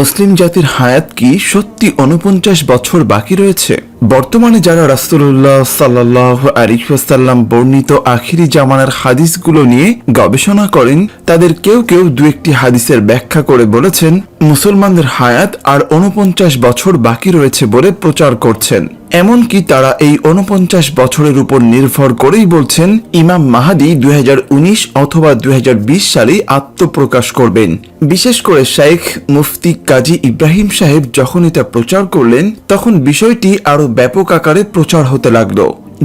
মুসলিম জাতির হায়াত কি সত্যি উনপঞ্চাশ বছর বাকি রয়েছে? বর্তমানে যারা রাসুল্লাহ সাল্লাহ আলিহাসাল্লাম বর্ণিত আখিরি জামানার হাদিসগুলো নিয়ে গবেষণা করেন, তাদের কেউ কেউ দু একটি হাদিসের ব্যাখ্যা করে বলেছেন, মুসলমানদের হায়াত আর উনপঞ্চাশ বছর বাকি রয়েছে বলে প্রচার করছেন। এমনকি তারা এই উনপঞ্চাশ বছরের উপর নির্ভর করেই বলছেন ইমাম মাহাদি দুই হাজার উনিশ অথবা দুই হাজার বিশ সালে আত্মপ্রকাশ করবেন। বিশেষ করে শাইখ মুফতি কাজী ইব্রাহিম সাহেব যখন এটা প্রচার করলেন, তখন বিষয়টি আরও ব্যাপক আকারে প্রচার হতে লাগল।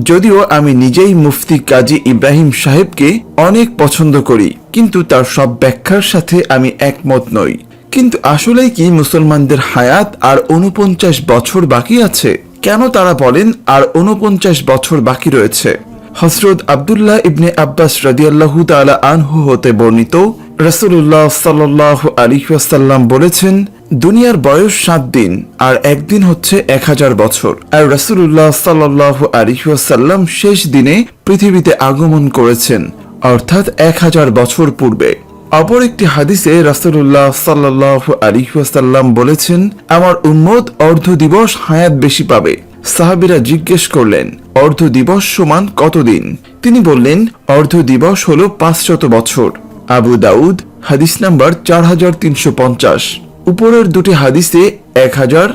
যদিও আমি নিজেই মুফতি কাজী ইব্রাহিম সাহেবকে অনেক পছন্দ করি, কিন্তু তার সব ব্যাখ্যার সাথে আমি একমত নই। কিন্তু আসলেই কি মুসলমানদের হায়াত আর উনপঞ্চাশ বছর বাকি আছে? কেন তারা বলেন আর উনপঞ্চাশ বছর বাকি রয়েছে? হসরত আবদুল্লাহ ইবনে আব্বাস রাদিয়াল্লাহু তাআলা আনহু হতে বর্ণিত রাসূলুল্লাহ সাল্লাল্লাহু আলাইহি ওয়াসাল্লাম বলেছেন, দুনিয়ার বয়স সাত দিন, আর একদিন হচ্ছে এক হাজার বছর। আর রসুল্লাহ সাল্লাল্লাহু আলাইহি ওয়াসাল্লাম শেষ দিনে পৃথিবীতে আগমন করেছেন, অর্থাৎ এক হাজার বছর পূর্বে। অপর একটি হাদিসে রাসূলুল্লাহ সাল্লাল্লাহু আলাইহি ওয়াসাল্লাম বলেছেন, আমার উম্মত অর্ধ দিবস হায়াত বেশি পাবে। সাহাবীরা জিজ্ঞেস করলেন, অর্ধ দিবস সমান কতদিন? তিনি বললেন, অর্ধ দিবস হল পাঁচশত বছর। আবু দাউদ, হাদিস নাম্বার চার হাজার তিনশো পঞ্চাশ। উপরের দুটি হাদিসে এক হাজার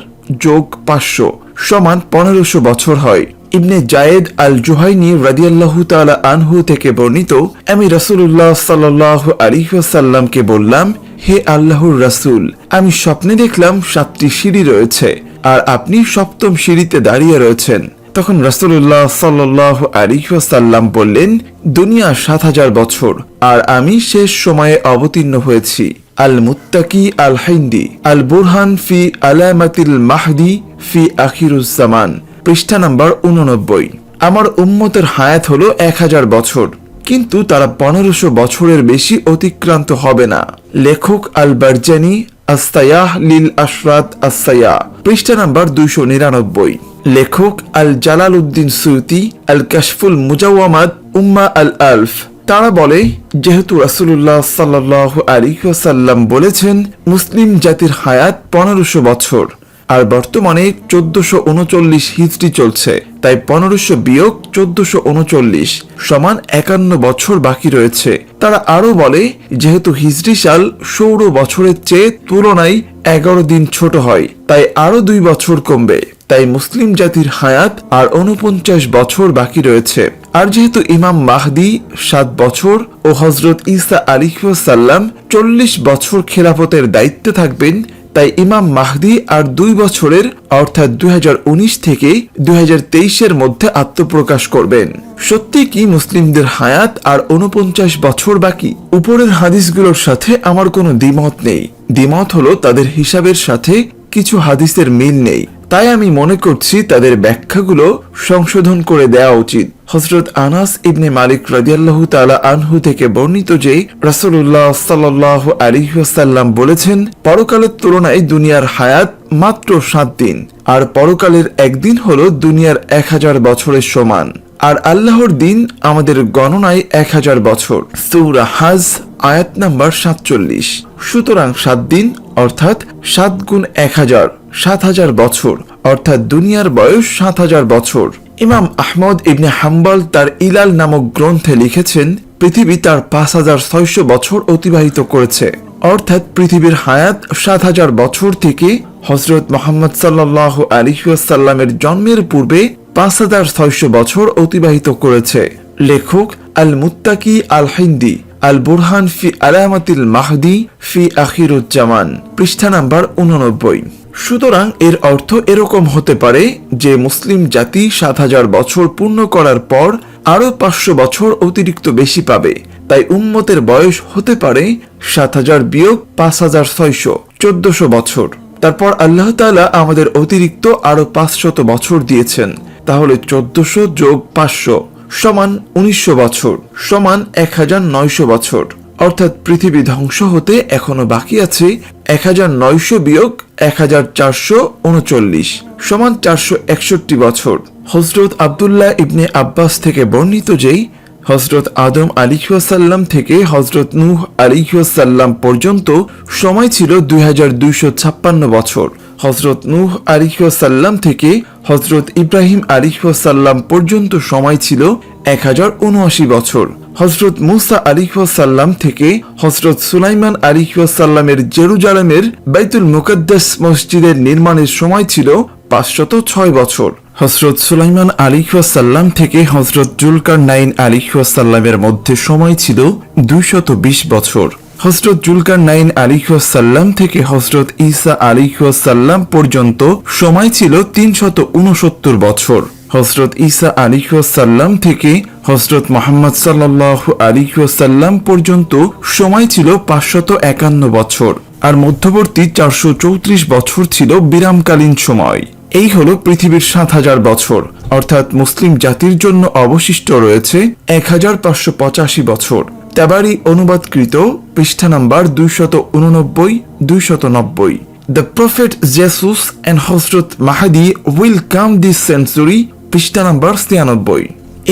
যোগ পাঁচশো সমান পনেরোশো বছর হয়। ইবনে জায়েদ আল জুহাইনি রাদিয়াল্লাহু তাআলা আনহু থেকে বর্ণিত, আমি রাসূলুল্লাহ সাল্লাল্লাহু আলাইহি ওয়াসাল্লামকে বললাম, হে আল্লাহর রাসূল, আমি স্বপ্নে দেখলাম সাতটি সিঁড়ি রয়েছে, আর আপনি সপ্তম সিঁড়িতে দাঁড়িয়ে রয়েছেন। তখন রাসূলুল্লাহ সাল্লাল্লাহু আলাইহি ওয়াসাল্লাম বললেন, দুনিয়া সাত হাজার বছর, আর আমি শেষ সময়ে অবতীর্ণ হয়েছি। আল মুত্তাকি আল হাইন্দি আল বুরহান ফি আলামাতিল মাহদি ফি আখিরুজ্জামান। পৃষ্ঠা নাম্বার উননব্বই আমার উম্মতের হায়াত হলো এক হাজার বছর, কিন্তু তারা পনেরোশো বছরের বেশি অতিক্রান্ত হবে না। লেখক আল বারজানি আস্তায়াহ লিল আশরাত আস্তায়া পৃষ্ঠা নাম্বার দুইশো নিরানব্বই। লেখক আল জালাল উদ্দিন সুতি আল কাশফুল মুজাওয়ামাদ উম্মা আল আলফ তারা বলে, যেহেতু রাসুল্লাহ সাল্লাহ আলিহাসাল্লাম বলেছেন, মুসলিম জাতির হায়াত পনেরোশো বছর আর বর্তমানে চোদ্দশো উনচল্লিশ হিজড়ি চলছে। তাই পনেরোশো বিয়োগ চোদ্দশো উনচল্লিশ সমান একান্ন বছর বাকি রয়েছে। তারা আরও বলে, যেহেতু হিজড়ি সাল সৌর বছরের চেয়ে তুলনায় এগারো দিন ছোট হয়, তাই আরও দুই বছর কমবে। তাই মুসলিম জাতির হায়াত আর উনপঞ্চাশ বছর বাকি রয়েছে। আর যেহেতু ইমাম মাহদি সাত বছর ও হজরত ইসা আলিহাসাল্লাম চল্লিশ বছর খেলাফতের দায়িত্বে থাকবেন তাই ইমাম মাহদি আর দুই বছরের, অর্থাৎ দুই থেকে দুই এর মধ্যে আত্মপ্রকাশ করবেন। সত্যি কি মুসলিমদের হায়াত আর উনপঞ্চাশ বছর বাকি? উপরের হাদিসগুলোর সাথে আমার কোনো দ্বিমত নেই। দ্বিমত হলো তাদের হিসাবের সাথে কিছু হাদিসের মিল নেই। তাই আমি মনে করছি তাদের ব্যাখ্যাগুলো সংশোধন করে দেওয়া উচিত। হজরত আনাস ইবনে মালিক রাদিয়াল্লাহু তাআলা আনহু থেকে বর্ণিত যে রাসূলুল্লাহ সাল্লাল্লাহু আলাইহি ওয়াসাল্লাম বলেছেন, পরকালের তুলনায় দুনিয়ার হায়াত মাত্র সাত দিন, আর পরকালের একদিন হলো দুনিয়ার এক হাজার বছরের সমান। আর আল্লাহর দিন আমাদের গণনায় এক হাজার বছর। সৌরা হাজ আয়াত নাম্বার সাতচল্লিশ। সুতরাং সাত দিন, অর্থাৎ সাত গুণ এক হাজার, সাত হাজার বছর, অর্থাৎ দুনিয়ার বয়স সাত হাজার বছর। ইমাম আহমদ ইবনে হাম্বল তার ইলাল নামক গ্রন্থে লিখেছেন, পৃথিবী তার পাঁচ হাজার ছয়শো বছর অতিবাহিত করেছে। অর্থাৎ পৃথিবীর হায়াত সাত হাজার বছর থেকে হজরত মোহাম্মদ সাল্লাহ আলিহাসাল্লামের জন্মের পূর্বে পাঁচ হাজার ছয়শো বছর অতিবাহিত করেছে। লেখক আল মুত্তাকি আল হিন্দি আল বুরহান ফি আলামাতিল মাহদি ফি আখিরুজ্জামান, পৃষ্ঠা নাম্বার উননব্বই সুতরাং এর অর্থ এরকম হতে পারে যে মুসলিম জাতি সাত হাজার বছর পূর্ণ করার পর আরও পাঁচশো বছর অতিরিক্ত বেশি পাবে। তাই উম্মতের বয়স হতে পারে সাত হাজার বিয়োগ পাঁচ হাজার ছয়শো, চোদ্দশো বছর। তারপর আল্লাহ তাআলা আমাদের অতিরিক্ত আরও পাঁচশত বছর দিয়েছেন, তাহলে চোদ্দশো যোগ পাঁচশো। সমান উনিশশো বছর, সমান এক হাজার নয়শো বছর। অর্থাৎ পৃথিবী ধ্বংস হতে এখনও বাকি আছে এক হাজার নয়শো বিয়োগ এক হাজার চারশো উনচল্লিশ, সমান চারশো একষট্টি বছর। হজরত আবদুল্লাহ ইবনে আব্বাস থেকে বর্ণিত যেই, হজরত আদম আলিহাসাল্লাম থেকে হজরত নূহ আলিহাসাল্লাম পর্যন্ত সময় ছিল দুই হাজার দুইশ ছাপ্পান্ন বছর। হজরত নূহ আলিহাসাল্লাম থেকে হজরত ইব্রাহিম আলিহাসাল্লাম পর্যন্ত সময় ছিল এক হাজার উনআশি বছর। হজরত মুসা আলিহাসাল্লাম থেকে হজরত সুলাইমান আলিহাসাল্লামের জেরুজালেমের বাইতুল মুকদ্দাস মসজিদের নির্মাণের সময় ছিল পাঁচশত ছয় বছর। হজরত সুলাইমান আলিহাসাল্লাম থেকে হজরত জুলকার নাইন আলিহাসাল্লামের মধ্যে সময় ছিল দুইশত বিশ বছর। হজরত জুলকার নাইন আলিহাসাল্লাম থেকে হজরত ঈসা আলিহাসাল্লাম পর্যন্ত সময় ছিল তিনশত উনসত্তর বছর। হজরত ঈসা আলিহাসাল্লাম থেকে হজরত মোহাম্মদ সাল্লাহ আলিহাসাল্লাম পর্যন্ত সময় ছিল পাঁচশত একান্ন বছর আর মধ্যবর্তী চারশো চৌত্রিশ বছর ছিল বিরামকালীন সময়। এই হলো পৃথিবীর সাত হাজার বছর, অর্থাৎ মুসলিম জাতির জন্য অবশিষ্ট রয়েছে এক হাজার পাঁচশো পঁচাশি বছর। তেবারি অনুবাদকৃত পৃষ্ঠা নাম্বার দুইশত উননব্বই দুইশত নব্বই। দ্য প্রফেট জেসুস অ্যান্ড হজরত Mahdi will come this century পৃষ্ঠা নাম্বার ছিয়ানব্বই।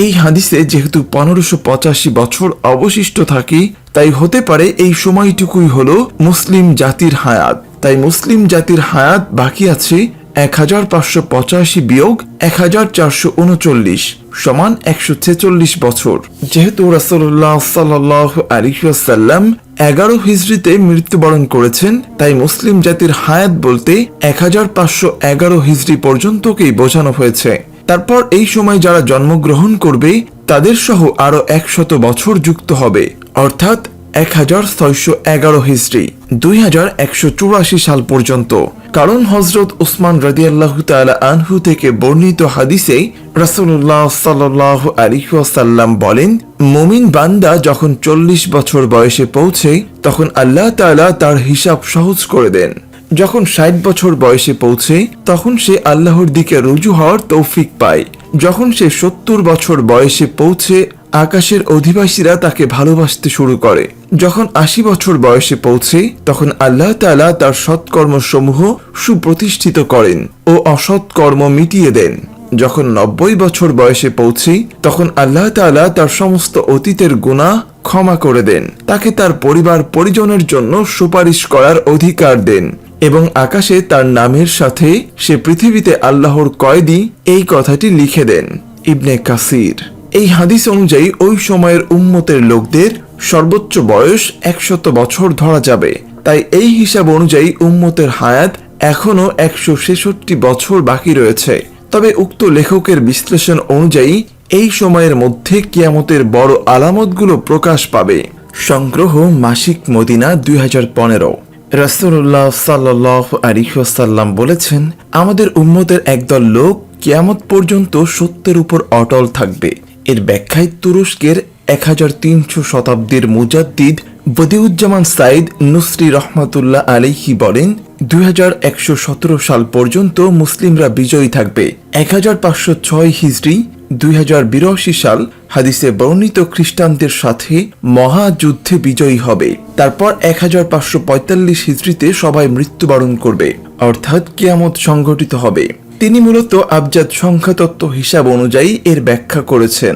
এই হাদিসে যেহেতু পনেরোশো পঁচাশি বছর অবশিষ্ট থাকে, তাই হতে পারে এই সময়টুকুই হলো মুসলিম জাতির হায়াত। তাই মুসলিম জাতির হায়াত বাকি আছে এক হাজার পাঁচশো পঁচাশি বিয়োগ এক হাজার চারশো উনচল্লিশ সমান একশো ছেচল্লিশ বছর। যেহেতু রাসুল্লাহ সাল্লাহ আলিহাসাল্লাম এগারো হিজড়িতে মৃত্যুবরণ করেছেন, তাই মুসলিম জাতির হায়াত বলতে এক হাজার পাঁচশো এগারো হিজড়ি পর্যন্তকেই বোঝানো হয়েছে। তারপর এই সময় যারা জন্মগ্রহণ করবে, তাদের সহ আরও একশত বছর যুক্ত হবে, অর্থাৎ এক হাজার ছয়শো এগারো হিজড়ি। দুই হাজার একশো চুরাশি সাল পর্যন্ত। কারণ হজরত উসমান রাদিয়াল্লাহ তাআলা আনহু থেকে বর্ণিত হাদিসে রাসূলুল্লাহ সাল্লাহ আলিহাসাল্লাম বলেন, মুমিন বান্দা যখন চল্লিশ বছর বয়সে পৌঁছে, তখন আল্লাহ তাআলা তার হিসাব সহজ করে দেন। যখন ষাট বছর বয়সে পৌঁছে, তখন সে আল্লাহর দিকে রুজু হওয়ার তৌফিক পায়। যখন সে সত্তর বছর বয়সে পৌঁছে আকাশের অধিবাসীরা তাকে ভালোবাসতে শুরু করে। যখন আশি বছর বয়সে পৌঁছে, তখন আল্লাহ তাআলা তার সৎকর্মসমূহ সুপ্রতিষ্ঠিত করেন ও অসৎ কর্ম মিটিয়ে দেন। যখন নব্বই বছর বয়সে পৌঁছে, তখন আল্লাহ তাআলা তার সমস্ত অতীতের গুনাহ ক্ষমা করে দেন। তাকে তার পরিবার পরিজনের জন্য সুপারিশ করার অধিকার দেন এবং আকাশে তার নামের সাথে সে পৃথিবীতে আল্লাহর কয়েদি এই কথাটি লিখে দেন। ইবনে কাসির। এই হাদিস অনুযায়ী ওই সময়ের উম্মতের লোকদের সর্বোচ্চ বয়স একশত বছর ধরা যাবে। তাই এই হিসাব অনুযায়ী উম্মতের হায়াত এখনও একশো ছেষট্টি বছর বাকি রয়েছে। তবে উক্ত লেখকের বিশ্লেষণ অনুযায়ী এই সময়ের মধ্যে কিয়ামতের বড় আলামতগুলো প্রকাশ পাবে। সংগ্রহ মাসিক মদিনা দুই হাজার পনেরো। রাসুল্লাহ সাল্লাহ আলিহাসাল্লাম বলেছেন, আমাদের উম্মতের একদল লোক কিয়ামত পর্যন্ত সত্যের উপর অটল থাকবে। এর ব্যাখ্যায় তুরস্কের এক হাজার তিনশো শতাব্দীর মুজাদ্দিদ বদিউজ্জামান সাইদ নুসরি রহমাতুল্লাহ আলিহি বলেন, দুই হাজার একশো সতেরো সাল পর্যন্ত মুসলিমরা বিজয়ী থাকবে। এক হাজার পাঁচশো ছয় হিজড়ি দুই হাজার বিরাশি সাল হাদিসে বর্ণিত খ্রিস্টানদের সাথে মহাযুদ্ধে বিজয়ী হবে। তারপর এক হাজার পাঁচশো পঁয়তাল্লিশ হিজড়িতে সবাই মৃত্যুবরণ করবে, অর্থাৎ কেয়ামত সংঘটিত হবে। তিনি মূলত আবজাদ সংখ্যাতত্ত্ব হিসাব অনুযায়ী এর ব্যাখ্যা করেছেন।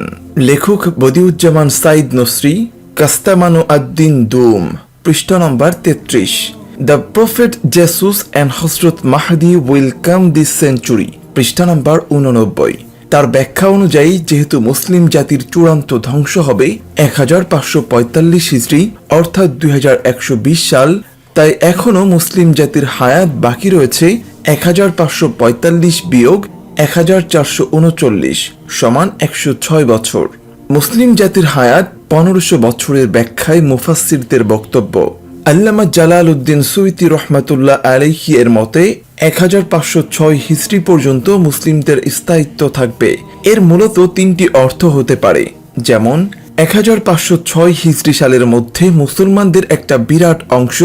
লেখক বদিউজ্জামান সাইদ নসরি, কাস্তামানু আদ্দিন দুম, পৃষ্ঠ নম্বর তেত্রিশ। দ্য প্রফেট জেসুস অ্যান্ড হজরত মাহাদি উইল দিস সেঞ্চুরি, পৃষ্ঠা নম্বর উননব্বই তার ব্যাখ্যা অনুযায়ী, যেহেতু মুসলিম জাতির চূড়ান্ত ধ্বংস হবে এক হাজার পাঁচশো পঁয়তাল্লিশ হিজড়ি, অর্থাৎ দুই হাজার একশো বিশ সাল, তাই এখনও মুসলিম জাতির হায়াত বাকি রয়েছে এক হাজার পাঁচশো পঁয়তাল্লিশ বিয়োগ এক হাজার চারশো উনচল্লিশ সমান একশো ছয় বছর। মুসলিম জাতির হায়াত পনেরোশো বছরের ব্যাখ্যায় মুফাসসিরদের বক্তব্য। আল্লামা জালাল উদ্দিন সুইতি রহমাতুল্লাহ আলাইহি এর মতে, এক হাজার পাঁচশো ছয় হিস্ট্রি পর্যন্ত মুসলিমদের স্থায়িত্ব থাকবে। এর মূলত তিনটি অর্থ হতে পারে। যেমন, এক হাজার পাঁচশো ছয় হিজড়ি সালের মধ্যে মুসলমানদের একটা বিরাট অংশ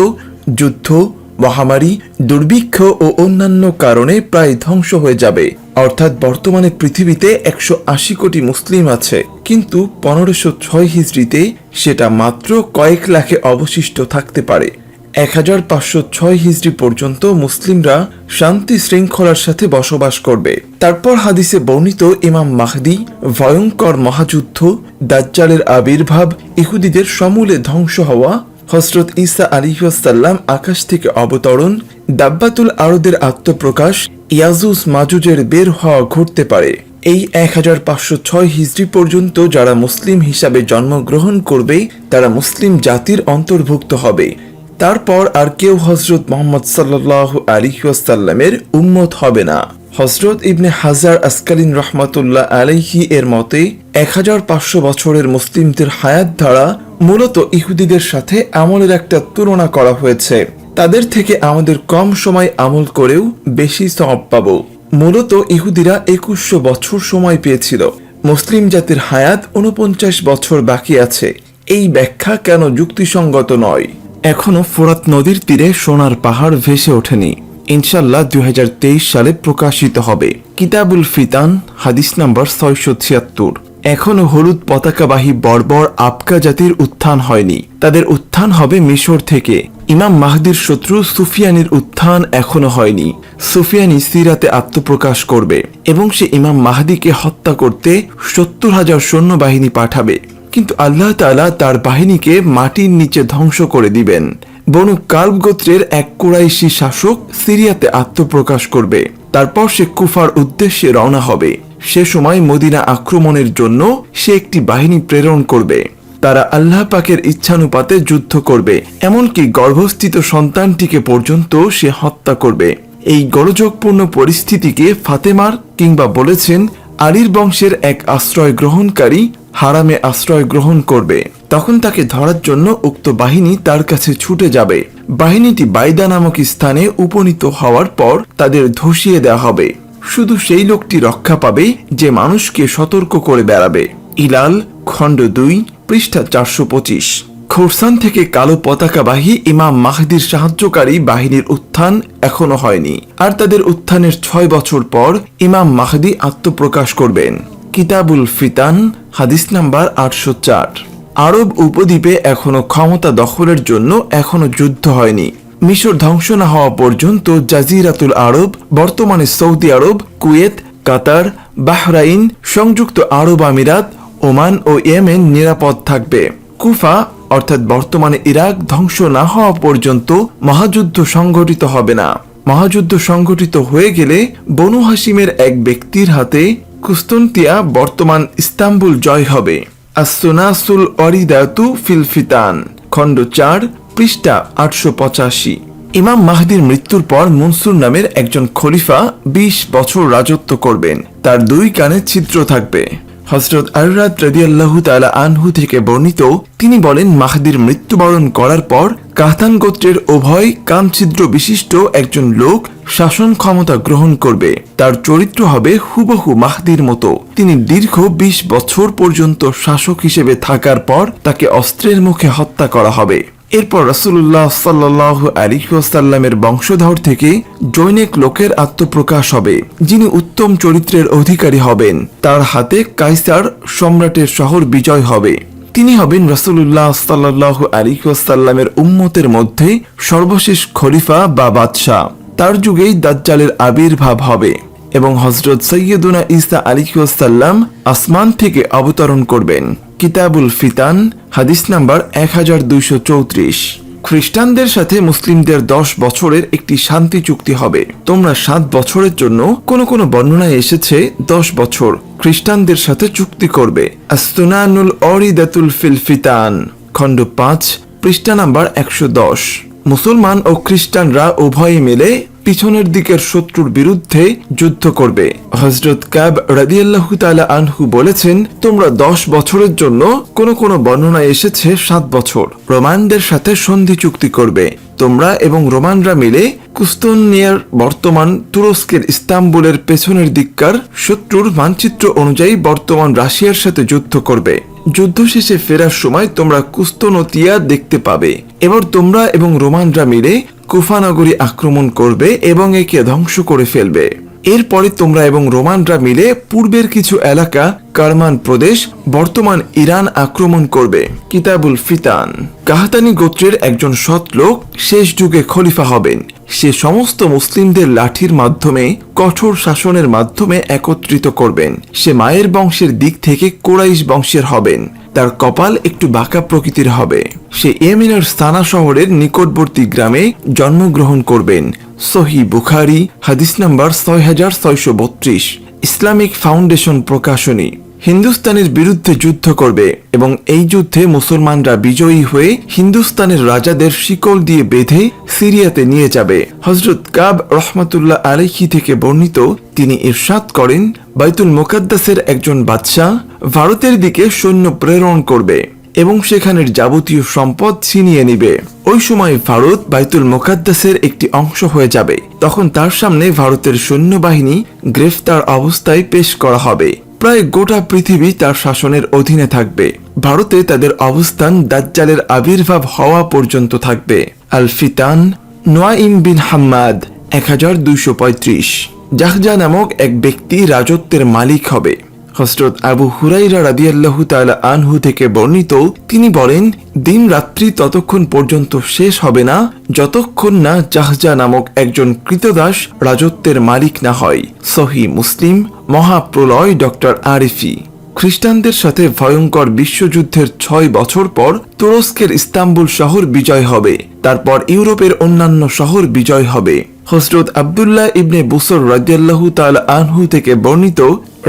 যুদ্ধ মহামারী, দুর্ভিক্ষ ও অন্যান্য কারণে প্রায় ধ্বংস হয়ে যাবে। অর্থাৎ বর্তমানে পৃথিবীতে একশো আশি কোটি মুসলিম আছে। কিন্তু পনেরোশো ছয় হিজড়িতে সেটা মাত্র কয়েক লাখে অবশিষ্ট থাকতে পারে। এক হাজার পাঁচশো ছয় হিজড়ি পর্যন্ত মুসলিমরা শান্তি শৃঙ্খলার সাথে বসবাস করবে। তারপর হাদিসে বর্ণিত ইমাম মাহদি, ভয়ঙ্কর মহাযুদ্ধ, দাজ্জালের আবির্ভাব, ইহুদিদের সমূলে ধ্বংস হওয়া হজরত ইসা আলিহাসাল্লাম আকাশ থেকে অবতরণ, দাব্বাতুল আরদের আত্মপ্রকাশ, ইয়াজুস মাজুজের বের হওয়া ঘটতে পারে। এই এক হাজার পাঁচশো ছয় হিজড়ি পর্যন্ত যারা মুসলিম হিসাবে জন্মগ্রহণ করবে, তারা মুসলিম জাতির অন্তর্ভুক্ত হবে। তারপর আর কেউ হজরত মোহাম্মদ সাল্লাহ আলিহাসাল্লামের উম্মত হবে না। হজরত ইবনে হাজার আসকালিন রহমাতুল্লাহ আলাইহি এর মতে এক হাজার পাঁচশো বছরের মুসলিমদের হায়াত ধারা মূলত ইহুদিদের সাথে আমলের একটা তুলনা করা হয়েছে। তাদের থেকে আমাদের কম সময় আমল করেও বেশি সব পাব। মূলত ইহুদিরা একুশশো বছর সময় পেয়েছিল। মুসলিম জাতির হায়াত উনপঞ্চাশ বছর বাকি আছে। এই ব্যাখ্যা কেন যুক্তিসঙ্গত নয়? এখনও ফোরাত নদীর তীরে সোনার পাহাড় ভেসে ওঠেনি। ইনশাল্লাহ দুই সালে প্রকাশিত হবে। কিতাবুল ফিতান, হাদিস নাম্বার ছয়শো ছিয়াত্তর। এখনও হলুদ পতাকাবাহী বর্বর আবকা জাতির উত্থান হয়নি। তাদের উত্থান হবে মিশর থেকে। ইমাম মাহদির শত্রু সুফিয়ানির উত্থান এখনও হয়নি। সুফিয়ানি সিরাতে আত্মপ্রকাশ করবে এবং সে ইমাম মাহদিকে হত্যা করতে সত্তর হাজার সৈন্যবাহিনী পাঠাবে। কিন্তু আল্লাহ তাআলা তার বাহিনীকে মাটির নিচে ধ্বংস করে দিবেন। বনু কাল্ব গোত্রের এক কুরাইশি শাসক সিরিয়াতে আত্মপ্রকাশ করবে। তারপর সে কুফার উদ্দেশ্যে রওনা হবে। সে সময় মদিনা আক্রমণের জন্য সে একটি বাহিনী প্রেরণ করবে। তারা আল্লাহ পাকের ইচ্ছানুপাতে যুদ্ধ করবে, এমনকি গর্ভস্থিত সন্তানটিকে পর্যন্ত সে হত্যা করবে। এই গরযোগপূর্ণ পরিস্থিতিকে ফাতেমার কিংবা বলেছেন আলীর বংশের এক আশ্রয় গ্রহণকারী হারামে আশ্রয় গ্রহণ করবে। তখন তাকে ধরার জন্য উক্ত বাহিনী তার কাছে ছুটে যাবে। বাহিনীটি বাইদা নামক স্থানে উপনীত হওয়ার পর তাদের ধসিয়ে দেওয়া হবে। শুধু সেই লোকটি রক্ষা পাবে যে মানুষকে সতর্ক করে বেড়াবে। ইলাল, খণ্ড দুই, পৃষ্ঠা চারশো পঁচিশ। খোরসান থেকে কালো পতাকাবাহী ইমাম মাহদির সাহায্যকারী বাহিনীর উত্থান এখনও হয়নি। আর তাদের উত্থানের ছয় বছর পর ইমাম মাহদি আত্মপ্রকাশ করবেন। কিতাবুল ফিতান, হাদিস নাম্বার আটশো চার। আরব উপদ্বীপে এখনও ক্ষমতা দখলের জন্য এখনও যুদ্ধ হয়নি। মিশর ধ্বংস না হওয়া পর্যন্ত জাজিরাতুল আরব, বর্তমানে Saudi Arab, Kuwait, Qatar, Bahrain, সংযুক্ত আরব আমিরাত, ওমান ও ইয়েমেন নিরাপদ থাকবে। কুফা, অর্থাৎ বর্তমানে ইরাক, ধ্বংস না হওয়া পর্যন্ত মহাযুদ্ধ সংঘটিত হবে না। মহাযুদ্ধ সংঘটিত হয়ে গেলে বনু হাসিমের এক ব্যক্তির হাতে কুস্তন্তিয়া বর্তমান ইস্তাম্বুল জয় হবে। আসোনাসুল অরিদাতু ফিলফিতান খণ্ড চার, পৃষ্ঠা আটশো পঁচাশি। ইমাম মাহদির মৃত্যুর পর মনসুর নামের একজন খলিফা ২০ বছর রাজত্ব করবেন। তার দুই কানে ছিদ্র থাকবে। হজরত আররাত রাদিয়াল্লাহু তালা আনহু থেকে বর্ণিত, তিনি বলেন, মাহদির মৃত্যুবরণ করার পর কাহতান গোত্রের উভয় কামছিদ্র বিশিষ্ট একজন লোক শাসন ক্ষমতা গ্রহণ করবে। তার চরিত্র হবে হুবহু মাহদির মতো। তিনি দীর্ঘ ২০ বছর পর্যন্ত শাসক হিসেবে থাকার পর তাকে অস্ত্রের মুখে হত্যা করা হবে। এরপর রাসূলুল্লাহ সাল্লাহ আলিহাসাল্লামের বংশধর থেকে জৈনিক লোকের আত্মপ্রকাশ হবে, যিনি উত্তম চরিত্রের অধিকারী হবেন। তার হাতে কাইসার সম্রাটের শহর বিজয় হবে। তিনি হবেন রাসূলুল্লাহ সাল্লাহ আলিহাসাল্লামের উম্মতের মধ্যে সর্বশেষ খলিফা বা বাদশাহ। তার যুগেই দাজ্জালের আবির্ভাব হবে এবং হজরত সৈয়দুনা ইসা আলিহাসাল্লাম আসমান থেকে অবতরণ করবেন। কিতাবুল ফিতান হাদিস নাম্বার এক হাজার দুইশো চৌত্রিশ। খ্রিস্টানদের সাথে মুসলিমদের দশ বছরের একটি শান্তি চুক্তি হবে। তোমরা সাত বছরের জন্য কোন কোন বর্ণনায় এসেছে দশ বছর। খ্রিস্টানদের সাথে চুক্তি করবে। আস্তুনানুল অরিদাতুল ফিল ফিতান। খণ্ড পাঁচ, পৃষ্ঠা নাম্বার একশো দশ। মুসলমান ও খ্রিস্টানরা উভয়ে মিলে পিছনের দিকের শত্রুর বিরুদ্ধে যুদ্ধ করবে। হজরত ক্যাব রাদিয়াল্লাহু তালা আনহু বলেছেন, তোমরা দশ বছরের জন্য কোন কোন বর্ণনায় এসেছে সাত বছর। রোমানদের সাথে সন্ধি চুক্তি করবে। তোমরা এবং রোমানরা মিলে কুস্তনিয়ার বর্তমান তুরস্কের ইস্তাম্বুলের পেছনের দিককার শত্রুর মানচিত্র অনুযায়ী বর্তমান রাশিয়ার সাথে যুদ্ধ করবে। যুদ্ধ শেষে ফেরার সময় তোমরা কুস্তনতিয়া দেখতে পাবে। এবার তোমরা এবং রোমানরা মিলে কুফানগরী আক্রমণ করবে এবং একে ধ্বংস করে ফেলবে। এরপরে তোমরা এবং রোমানরা মিলে পূর্বের কিছু এলাকা, কারমান প্রদেশ, বর্তমান ইরান আক্রমণ করবে। কিতাবুল ফিতান। কাহাতানি গোত্রের একজন সৎ লোক শেষ যুগে খলিফা হবেন। সে সমস্ত মুসলিমদের লাঠির মাধ্যমে, কঠোর শাসনের মাধ্যমে একত্রিত করবেন। সে মায়ের বংশের দিক থেকে কোরাইশ বংশের হবেন। তার কপাল একটু বাঁকা প্রকৃতির হবে। সে এমিনার স্থানা শহরের নিকটবর্তী গ্রামে জন্মগ্রহণ করবেন। সহি বুখারি, হাদিস নাম্বার ছয় হাজার ছয়শো বত্রিশ। ইসলামিক ফাউন্ডেশন প্রকাশনী। হিন্দুস্তানের বিরুদ্ধে যুদ্ধ করবে এবং এই যুদ্ধে মুসলমানরা বিজয়ী হয়ে হিন্দুস্তানের রাজাদের শিকল দিয়ে বেঁধে সিরিয়াতে নিয়ে যাবে। হজরত কাব রহমাতুল্লাহ আলাইহি থেকে বর্ণিত তিনি ইরশাদ করেন, বাইতুল মোকাদ্দাসের একজন বাদশাহ ভারতের দিকে সৈন্য প্রেরণ করবে এবং সেখানের যাবতীয় সম্পদ ছিনিয়ে নিবে। ওই সময় ভারত বাইতুল মোকাদ্দাসের একটি অংশ হয়ে যাবে। তখন তার সামনে ভারতের সৈন্যবাহিনী গ্রেফতার অবস্থায় পেশ করা হবে। প্রায় গোটা পৃথিবী তার শাসনের অধীনে থাকবে। ভারতে তাদের অবস্থান দাজ্জালের আবির্ভাব হওয়া পর্যন্ত থাকবে। আল ফিতান নোয়াইম বিন হাম্মাদ, এক হাজার দুইশো পঁয়ত্রিশ। জাহজা নামক এক ব্যক্তি রাজত্বের মালিক হবে। হজরত আবু হুরাইরা রাদিয়াল্লাহু তাআলা আনহু থেকে বর্ণিত, তিনি বলেন, দিন রাত্রি ততক্ষণ পর্যন্ত শেষ হবে না, যতক্ষণ না জাহজা নামক একজন কৃতদাস রাজত্বের মালিক না হয়। সহি মুসলিম, মহাপ্রলয় ডক্টর আরিফি। খ্রিস্টানদের সাথে ভয়ঙ্কর বিশ্বযুদ্ধের ছয় বছর পর তুরস্কের ইস্তাম্বুল শহর বিজয় হবে, তারপর ইউরোপের অন্যান্য শহর বিজয় হবে। হজরত আবদুল্লাহ ইবনে বুসর রাদিয়াল্লাহু তাআলা আনহু থেকে বর্ণিত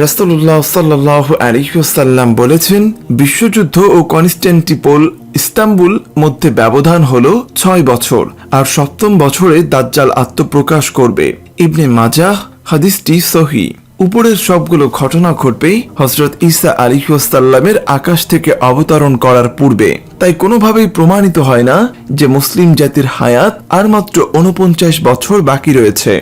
রাসূলুল্লাহ সাল্লাল্লাহু আলাইহি ওয়াসাল্লাম বলেছেন, বিশ্বযুদ্ধ ও কনস্ট্যান্টিপোল ইস্তাম্বুল মধ্যে ব্যবধান হল ছয় বছর, আর সপ্তম বছরে দাজ্জাল আত্মপ্রকাশ করবে। ইবনে মাজাহ, হাদিসটি সহি। উপরের সবগুলো ঘটনা ঘটবে হজরত ইসা আলিহাসাল্লামের আকাশ থেকে অবতরণ করার পূর্বে। তাই কোনোভাবেই প্রমাণিত হয় না যে মুসলিম জাতির হায়াত আর মাত্র উনপঞ্চাশ বছর বাকি রয়েছে।